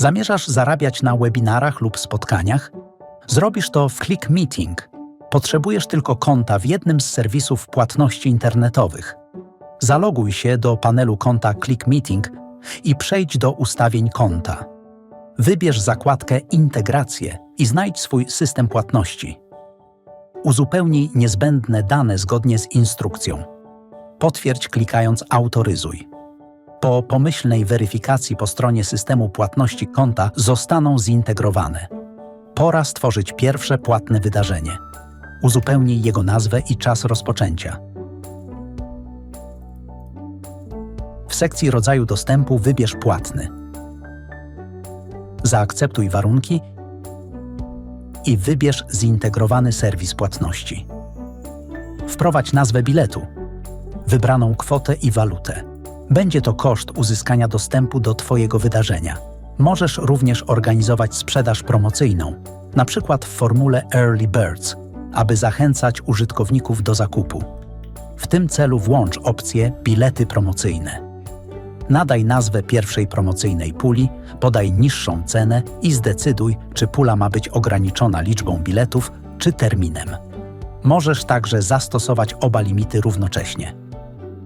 Zamierzasz zarabiać na webinarach lub spotkaniach? Zrobisz to w Click Meeting. Potrzebujesz tylko konta w jednym z serwisów płatności internetowych. Zaloguj się do panelu konta Click Meeting i przejdź do ustawień konta. Wybierz zakładkę Integracje i znajdź swój system płatności. Uzupełnij niezbędne dane zgodnie z instrukcją. Potwierdź klikając Autoryzuj. Po pomyślnej weryfikacji po stronie systemu płatności konta zostaną zintegrowane. Pora stworzyć pierwsze płatne wydarzenie. Uzupełnij jego nazwę i czas rozpoczęcia. W sekcji rodzaju dostępu wybierz płatny. Zaakceptuj warunki i wybierz zintegrowany serwis płatności. Wprowadź nazwę biletu, wybraną kwotę i walutę. Będzie to koszt uzyskania dostępu do Twojego wydarzenia. Możesz również organizować sprzedaż promocyjną, na przykład w formule Early Birds, aby zachęcać użytkowników do zakupu. W tym celu włącz opcję Bilety promocyjne. Nadaj nazwę pierwszej promocyjnej puli, podaj niższą cenę i zdecyduj, czy pula ma być ograniczona liczbą biletów czy terminem. Możesz także zastosować oba limity równocześnie.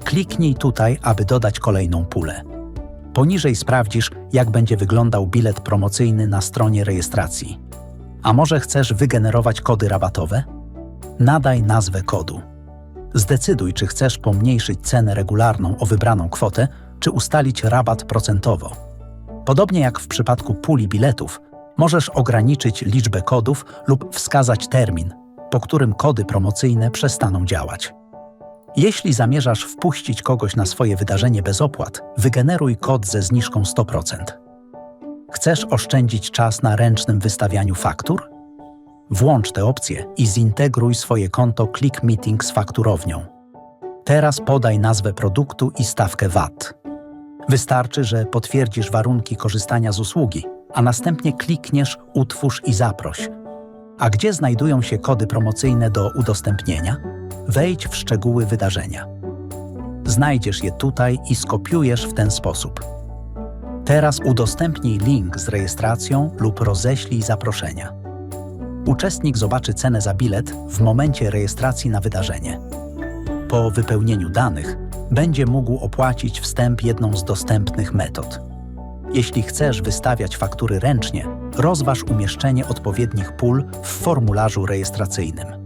Kliknij tutaj, aby dodać kolejną pulę. Poniżej sprawdzisz, jak będzie wyglądał bilet promocyjny na stronie rejestracji. A może chcesz wygenerować kody rabatowe? Nadaj nazwę kodu. Zdecyduj, czy chcesz pomniejszyć cenę regularną o wybraną kwotę, czy ustalić rabat procentowo. Podobnie jak w przypadku puli biletów, możesz ograniczyć liczbę kodów lub wskazać termin, po którym kody promocyjne przestaną działać. Jeśli zamierzasz wpuścić kogoś na swoje wydarzenie bez opłat, wygeneruj kod ze zniżką 100%. Chcesz oszczędzić czas na ręcznym wystawianiu faktur? Włącz tę opcję i zintegruj swoje konto Click Meeting z fakturownią. Teraz podaj nazwę produktu i stawkę VAT. Wystarczy, że potwierdzisz warunki korzystania z usługi, a następnie klikniesz Utwórz i zaproś. A gdzie znajdują się kody promocyjne do udostępnienia? Wejdź w szczegóły wydarzenia. Znajdziesz je tutaj i skopiujesz w ten sposób. Teraz udostępnij link z rejestracją lub roześlij zaproszenia. Uczestnik zobaczy cenę za bilet w momencie rejestracji na wydarzenie. Po wypełnieniu danych będzie mógł opłacić wstęp jedną z dostępnych metod. Jeśli chcesz wystawiać faktury ręcznie, rozważ umieszczenie odpowiednich pól w formularzu rejestracyjnym.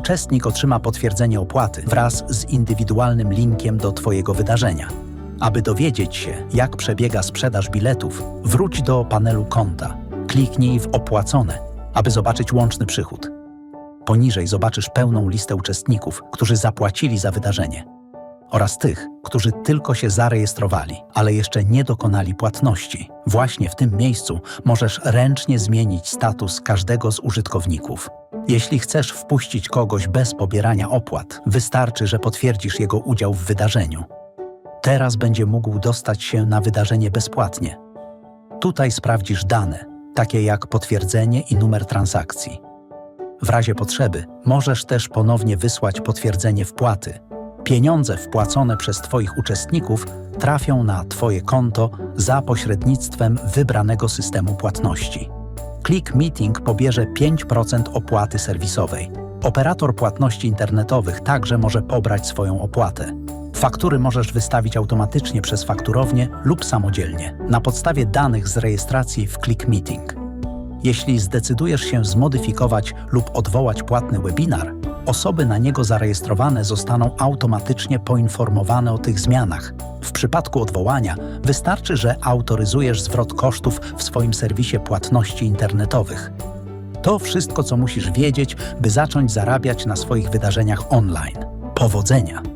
Uczestnik otrzyma potwierdzenie opłaty wraz z indywidualnym linkiem do Twojego wydarzenia. Aby dowiedzieć się, jak przebiega sprzedaż biletów, wróć do panelu konta. Kliknij w Opłacone, aby zobaczyć łączny przychód. Poniżej zobaczysz pełną listę uczestników, którzy zapłacili za wydarzenie oraz tych, którzy tylko się zarejestrowali, ale jeszcze nie dokonali płatności. Właśnie w tym miejscu możesz ręcznie zmienić status każdego z użytkowników. Jeśli chcesz wpuścić kogoś bez pobierania opłat, wystarczy, że potwierdzisz jego udział w wydarzeniu. Teraz będzie mógł dostać się na wydarzenie bezpłatnie. Tutaj sprawdzisz dane, takie jak potwierdzenie i numer transakcji. W razie potrzeby możesz też ponownie wysłać potwierdzenie wpłaty. Pieniądze wpłacone przez Twoich uczestników trafią na Twoje konto za pośrednictwem wybranego systemu płatności. Click Meeting pobierze 5% opłaty serwisowej. Operator płatności internetowych także może pobrać swoją opłatę. Faktury możesz wystawić automatycznie przez fakturownię lub samodzielnie, na podstawie danych z rejestracji w Click Meeting. Jeśli zdecydujesz się zmodyfikować lub odwołać płatny webinar, osoby na niego zarejestrowane zostaną automatycznie poinformowane o tych zmianach. W przypadku odwołania wystarczy, że autoryzujesz zwrot kosztów w swoim serwisie płatności internetowych. To wszystko, co musisz wiedzieć, by zacząć zarabiać na swoich wydarzeniach online. Powodzenia!